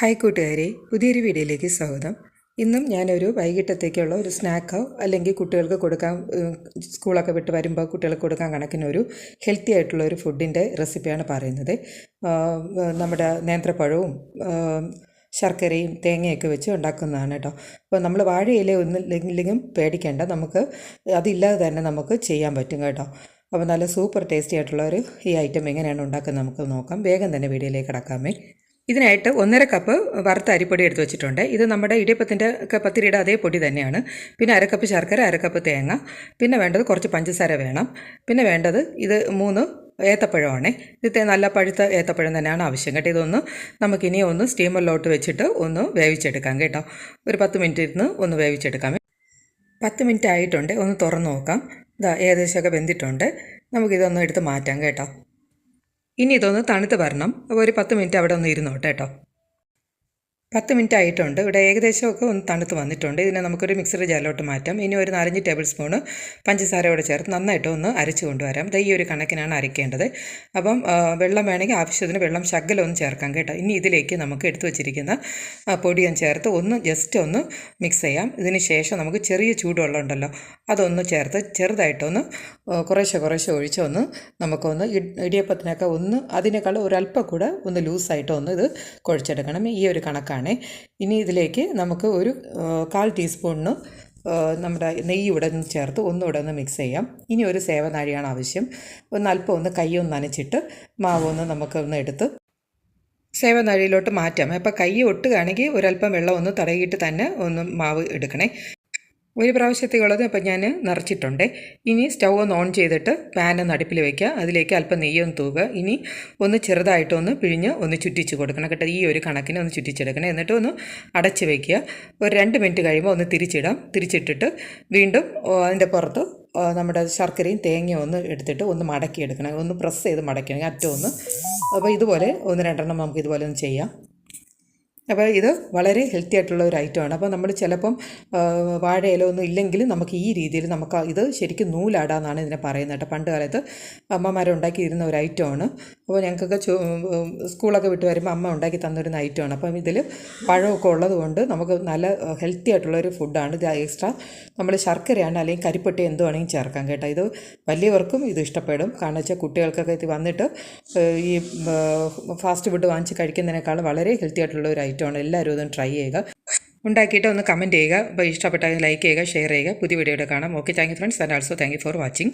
Hi കൂട്ടുകാരെ പുതിയൊരു വീഡിയോയിലേക്ക് സ്വാഗതം. ഇന്നും ഞാനൊരു വൈകിട്ടത്തേക്കുള്ള ഒരു സ്നാക്കോ അല്ലെങ്കിൽ കുട്ടികൾക്ക് കൊടുക്കാൻ സ്കൂളൊക്കെ വിട്ട് വരുമ്പോൾ കുട്ടികൾക്ക് കൊടുക്കാൻ കണക്കിന് ഒരു ഹെൽത്തി ആയിട്ടുള്ള ഒരു ഫുഡിന്റെ റെസിപ്പിയാണ് പറയുന്നത്. നമ്മുടെ നേന്ത്രപ്പഴവും ശർക്കരയും തേങ്ങയൊക്കെ വെച്ച് ഉണ്ടാക്കുന്നതാണ് കേട്ടോ. അപ്പോൾ നമ്മൾ വാഴയില ഒന്നില്ലെങ്കിലും പേടിക്കേണ്ട നമുക്ക് അതില്ലാതെ തന്നെ നമുക്ക് ചെയ്യാൻ പറ്റും കേട്ടോ. അപ്പോൾ നല്ല സൂപ്പർ ടേസ്റ്റി ആയിട്ടുള്ള ഒരു ഈ ഐറ്റം എങ്ങനെയാണ് ഉണ്ടാക്കുന്നത് നമുക്ക് നോക്കാം. വേഗം തന്നെ വീഡിയോയിലേക്ക് കിടക്കാമേ. ഇതിനായിട്ട് ഒന്നര കപ്പ് വറുത്ത അരിപ്പൊടി എടുത്ത് വെച്ചിട്ടുണ്ട്. ഇത് നമ്മുടെ ഇടിയപ്പത്തിന്റെ പത്തിരിയുടെ അതേ പൊടി തന്നെയാണ്. പിന്നെ അരക്കപ്പ് ശർക്കര അരക്കപ്പ് തേങ്ങ. പിന്നെ വേണ്ടത് കുറച്ച് പഞ്ചസാര വേണം. പിന്നെ വേണ്ടത് ഇത് മൂന്ന് ഏത്തപ്പഴമാണ്. ഇത് നല്ല പഴുത്ത ഏത്തപ്പഴം തന്നെയാണ് ആവശ്യം. കേട്ടോ ഇതൊന്ന് നമുക്കിനി ഒന്ന് സ്റ്റീമറിലോട്ട് വെച്ചിട്ട് ഒന്ന് വേവിച്ചെടുക്കാം കേട്ടോ. ഒരു പത്ത് മിനിറ്റ് ഇരുന്ന് ഒന്ന് വേവിച്ചെടുക്കാം. പത്ത് മിനിറ്റ് ആയിട്ടുണ്ട്. ഒന്ന് തുറന്ന് നോക്കാം. ഇതാ ഏകദേശമൊക്കെ വെന്തിട്ടുണ്ട്. നമുക്കിതൊന്ന് എടുത്ത് മാറ്റാം കേട്ടോ. ഇനി ഇതൊന്ന് തണുത്ത് വരണം. അപ്പോൾ ഒരു പത്ത് മിനിറ്റ് അവിടെ ഒന്ന് ഇരുന്നോട്ടെ കേട്ടോ. പത്ത് മിനിറ്റ് ആയിട്ടുണ്ട്. ഇവിടെ ഏകദേശമൊക്കെ ഒന്ന് തണുത്ത് വന്നിട്ടുണ്ട്. ഇതിനെ നമുക്കൊരു മിക്സർ ജാലോട്ട് മാറ്റാം. ഇനി ഒരു നാലഞ്ച് ടേബിൾ സ്പൂണ് പഞ്ചസാര കൂടെ ചേർത്ത് നന്നായിട്ട് ഒന്ന് അരച്ച് കൊണ്ടുവരാം. ദേ ഈ ഒരു കണക്കിനാണ് അരയ്ക്കേണ്ടത്. അപ്പം വെള്ളം വേണമെങ്കിൽ ആവശ്യത്തിന് വെള്ളം ശകലം ഒന്ന് ചേർക്കാം കേട്ടോ. ഇനി ഇതിലേക്ക് നമുക്ക് എടുത്തു വെച്ചിരിക്കുന്ന പൊടിയും ചേർത്ത് ഒന്ന് ജസ്റ്റ് ഒന്ന് മിക്സ് ചെയ്യാം. ഇതിന് ശേഷം നമുക്ക് ചെറിയ ചൂടുവെള്ളം ഉണ്ടല്ലോ അതൊന്ന് ചേർത്ത് ചെറുതായിട്ടൊന്ന് കുറേശ്ശെ കുറേശ്ശെ ഒഴിച്ച് ഒന്ന് നമുക്കൊന്ന് ഇടിയപ്പത്തിനൊക്കെ ഒന്ന് അതിനേക്കാൾ ഒരല്പം കൂടെ ഒന്ന് ലൂസായിട്ട് ഒന്ന് ഇത് കുഴച്ചെടുക്കണം. ഈ ഒരു കണക്കാണ്. ഇനി ഇതിലേക്ക് നമുക്ക് ഒരു കാൽ ടീസ്പൂണിന് നമ്മുടെ നെയ്യ് ഇവിടെ നിന്ന് ചേർത്ത് ഒന്നുകൂടെ ഒന്ന് മിക്സ് ചെയ്യാം. ഇനി ഒരു സേവനാഴിയാണ് ആവശ്യം. ഒന്ന് അല്പം ഒന്ന് കൈയൊന്ന് നനച്ചിട്ട് മാവ് ഒന്ന് നമുക്കൊന്ന് എടുത്ത് സേവനാഴിയിലോട്ട് മാറ്റാം. അപ്പോൾ കൈ ഒട്ടുകയാണെങ്കിൽ ഒരല്പം വെള്ളം ഒന്ന് തടകിയിട്ട് തന്നെ ഒന്ന് മാവ് എടുക്കണേ. ഒരു പ്രാവശ്യത്തേക്കുള്ളത് ഇപ്പം ഞാൻ നിറച്ചിട്ടുണ്ട്. ഇനി സ്റ്റൗ ഒന്ന് ഓൺ ചെയ്തിട്ട് പാൻ ഒന്ന് അടുപ്പിൽ വയ്ക്കുക അതിലേക്ക് അല്പം നെയ്യൊന്ന് തൂകുക ഇനി ഒന്ന് ചെറുതായിട്ടൊന്ന് പിഴിഞ്ഞ് ഒന്ന് ചുറ്റിച്ച് കൊടുക്കണം കേട്ടോ. ഈ ഒരു കണക്കിന് ഒന്ന് ചുറ്റിച്ചെടുക്കണം. എന്നിട്ട് ഒന്ന് അടച്ച് വയ്ക്കുക ഒരു രണ്ട് മിനിറ്റ് കഴിയുമ്പോൾ ഒന്ന് തിരിച്ചിടാം. തിരിച്ചിട്ടിട്ട് വീണ്ടും അതിന്റെ പുറത്ത് നമ്മുടെ ശർക്കരയും തേങ്ങയും ഒന്ന് എടുത്തിട്ട് ഒന്ന് മടക്കിയെടുക്കണം. ഒന്ന് പ്രസ് ചെയ്ത് മടക്കണം അറ്റം ഒന്ന്. അപ്പോൾ ഇതുപോലെ ഒന്ന് രണ്ടെണ്ണം നമുക്ക് ഇതുപോലെ ഒന്ന് ചെയ്യാം. അപ്പോൾ ഇത് വളരെ ഹെൽത്തി ആയിട്ടുള്ള ഒരു ഐറ്റമാണ് അപ്പോൾ നമ്മൾ ചിലപ്പം വാഴയില ഒന്നും ഇല്ലെങ്കിൽ നമുക്ക് ഈ രീതിയിൽ നമുക്ക് ഇത് ശരിക്കും നൂലാടാന്നാണ് ഇതിനെ പറയുന്നത് കേട്ടോ. പണ്ട് കാലത്ത് അമ്മമാരുണ്ടാക്കിയിരുന്ന ഒരു ഐറ്റമാണ് അപ്പോൾ ഞങ്ങൾക്കൊക്കെ സ്കൂളൊക്കെ വിട്ട് വരുമ്പോൾ അമ്മ ഉണ്ടാക്കി തന്നൊരു നൈറ്റുമാണ്. അപ്പം ഇതിൽ പഴമൊക്കെ ഉള്ളത് കൊണ്ട് നമുക്ക് നല്ല ഹെൽത്തി ആയിട്ടുള്ള ഒരു ഫുഡാണ് ഇത് എക്സ്ട്രാ നമ്മൾ ശർക്കരയാണ് അല്ലെങ്കിൽ കരിപ്പെട്ടി എന്ത് വേണമെങ്കിലും ചേർക്കാം കേട്ടോ. ഇത് വലിയവർക്കും ഇത് ഇഷ്ടപ്പെടും. കാരണം വെച്ചാൽ കുട്ടികൾക്കൊക്കെ ഇത് വന്നിട്ട് ഈ ഫാസ്റ്റ് ഫുഡ് വാങ്ങിച്ച് കഴിക്കുന്നതിനേക്കാൾ വളരെ ഹെൽത്തി ആയിട്ടുള്ള ഒരു ഐറ്റമാണ് എല്ലാവരും ഇതും ട്രൈ ചെയ്യുക. ഉണ്ടാക്കിയിട്ട് ഒന്ന് കമന്റ് ചെയ്യുക. അപ്പോൾ ഇഷ്ടപ്പെട്ടാൽ ലൈക്ക് ചെയ്യുക ഷെയർ ചെയ്യുക. പുതിയ വീഡിയോയുടെ കാണാം. Okay thank you friends and also thank you for watching